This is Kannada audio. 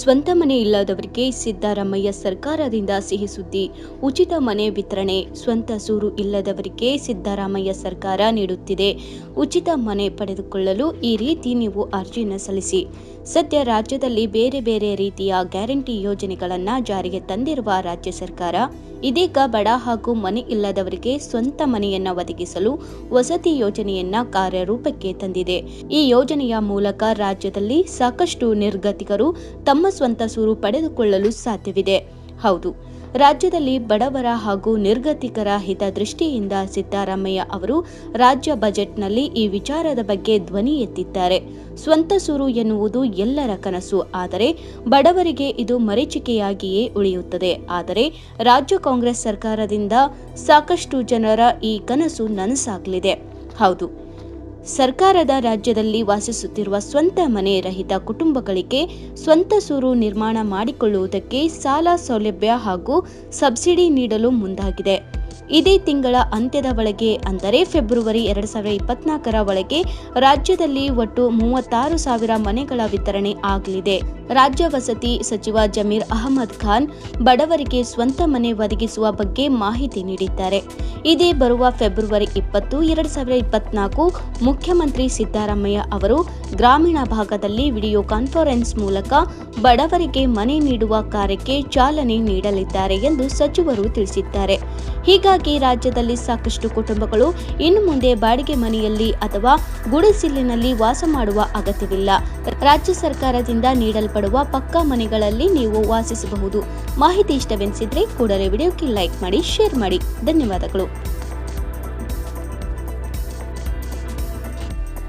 ಸ್ವಂತ ಮನೆ ಇಲ್ಲದವರಿಗೆ ಸಿದ್ದರಾಮಯ್ಯ ಸರ್ಕಾರದಿಂದ ಸಿಹಿ ಸುದ್ದಿ, ಉಚಿತ ಮನೆ ವಿತರಣೆ, ಸ್ವಂತ ಸೂರು ಇಲ್ಲದವರಿಗೆ ಸಿದ್ದರಾಮಯ್ಯ ಸರ್ಕಾರ ನೀಡುತ್ತಿದೆ. ಉಚಿತ ಮನೆ ಪಡೆದುಕೊಳ್ಳಲು ಈ ರೀತಿ ನೀವು ಅರ್ಜಿಯನ್ನು ಸಲ್ಲಿಸಿ. ಸದ್ಯ ರಾಜ್ಯದಲ್ಲಿ ಬೇರೆ ಬೇರೆ ರೀತಿಯ ಗ್ಯಾರಂಟಿ ಯೋಜನೆಗಳನ್ನು ಜಾರಿಗೆ ತಂದಿರುವ ರಾಜ್ಯ ಸರ್ಕಾರ, ಇದೀಗ ಬಡ ಹಾಗೂ ಮನೆ ಇಲ್ಲದವರಿಗೆ ಸ್ವಂತ ಮನೆಯನ್ನು ಒದಗಿಸಲು ವಸತಿ ಯೋಜನೆಯನ್ನ ಕಾರ್ಯರೂಪಕ್ಕೆ ತಂದಿದೆ. ಈ ಯೋಜನೆಯ ಮೂಲಕ ರಾಜ್ಯದಲ್ಲಿ ಸಾಕಷ್ಟು ನಿರ್ಗತಿಕರು ತಮ್ಮ ಸ್ವಂತ ಸೂರು ಪಡೆದುಕೊಳ್ಳಲು ಸಾಧ್ಯವಿದೆ. ಹೌದು. ರಾಜ್ಯದಲ್ಲಿ ಬಡವರ ಹಾಗೂ ನಿರ್ಗತಿಕರ ಹಿತದೃಷ್ಟಿಯಿಂದ ಸಿದ್ದರಾಮಯ್ಯ ಅವರು ರಾಜ್ಯ ಬಜೆಟ್ನಲ್ಲಿ ಈ ವಿಚಾರದ ಬಗ್ಗೆ ಧ್ವನಿ ಎತ್ತಿದ್ದಾರೆ. ಸ್ವಂತ ಸೂರು ಎನ್ನುವುದು ಎಲ್ಲರ ಕನಸು, ಆದರೆ ಬಡವರಿಗೆ ಇದು ಮರೀಚಿಕೆಯಾಗಿಯೇ ಉಳಿಯುತ್ತದೆ. ಆದರೆ ರಾಜ್ಯ ಕಾಂಗ್ರೆಸ್ ಸರ್ಕಾರದಿಂದ ಸಾಕಷ್ಟು ಜನರ ಈ ಕನಸು ನನಸಾಗಲಿದೆ. ಹೌದು. ಸರ್ಕಾರದ ರಾಜ್ಯದಲ್ಲಿ ವಾಸಿಸುತ್ತಿರುವ ಸ್ವಂತ ಮನೆ ರಹಿತ ಕುಟುಂಬಗಳಿಗೆ ಸ್ವಂತ ಸೂರು ನಿರ್ಮಾಣ ಮಾಡಿಕೊಳ್ಳುವುದಕ್ಕೆ ಸಾಲ ಸೌಲಭ್ಯ ಹಾಗೂ ಸಬ್ಸಿಡಿ ನೀಡಲು ಮುಂದಾಗಿದೆ. ಇದೇ ತಿಂಗಳ ಅಂತ್ಯದ ಒಳಗೆ, ಅಂದರೆ ಫೆಬ್ರವರಿ ಎರಡು ಸಾವಿರದ ಇಪ್ಪತ್ನಾಲ್ಕರ ಒಳಗೆ, ರಾಜ್ಯದಲ್ಲಿ ಒಟ್ಟು ಮೂವತ್ತಾರು ಸಾವಿರ ಮನೆಗಳ ವಿತರಣೆ ಆಗಲಿದೆ. ರಾಜ್ಯ ವಸತಿ ಸಚಿವ ಜಮೀರ್ ಅಹಮದ್ ಖಾನ್ ಬಡವರಿಗೆ ಸ್ವಂತ ಮನೆ ಒದಗಿಸುವ ಬಗ್ಗೆ ಮಾಹಿತಿ ನೀಡಿದ್ದಾರೆ. ಇದೇ ಬರುವ ಫೆಬ್ರವರಿ ಇಪ್ಪತ್ತು, ಎರಡು ಸಾವಿರದ ಇಪ್ಪತ್ನಾಲ್ಕು, ಮುಖ್ಯಮಂತ್ರಿ ಸಿದ್ದರಾಮಯ್ಯ ಅವರು ಗ್ರಾಮೀಣ ಭಾಗದಲ್ಲಿ ವಿಡಿಯೋ ಕಾನ್ಫರೆನ್ಸ್ ಮೂಲಕ ಬಡವರಿಗೆ ಮನೆ ನೀಡುವ ಕಾರ್ಯಕ್ಕೆ ಚಾಲನೆ ನೀಡಲಿದ್ದಾರೆ ಎಂದು ಸಚಿವರು ತಿಳಿಸಿದ್ದಾರೆ. ಹೀಗಾಗಿ ರಾಜ್ಯದಲ್ಲಿ ಸಾಕಷ್ಟು ಕುಟುಂಬಗಳು ಇನ್ನು ಮುಂದೆ ಬಾಡಿಗೆ ಮನೆಯಲ್ಲಿ ಅಥವಾ ಗುಡಿಸಿಲಿನಲ್ಲಿ ವಾಸ ಮಾಡುವ ಅಗತ್ಯವಿಲ್ಲ. ರಾಜ್ಯ ಸರ್ಕಾರದಿಂದ ನೀಡಲ್ಪಡುವ ಪಕ್ಕಾ ಮನೆಗಳಲ್ಲಿ ನೀವು ವಾಸಿಸಬಹುದು. ಮಾಹಿತಿ ಇಷ್ಟವೆನಿಸಿದ್ರೆ ಕೂಡಲೇ ವಿಡಿಯೋಕ್ಕೆ ಲೈಕ್ ಮಾಡಿ, ಶೇರ್ ಮಾಡಿ. ಧನ್ಯವಾದಗಳು.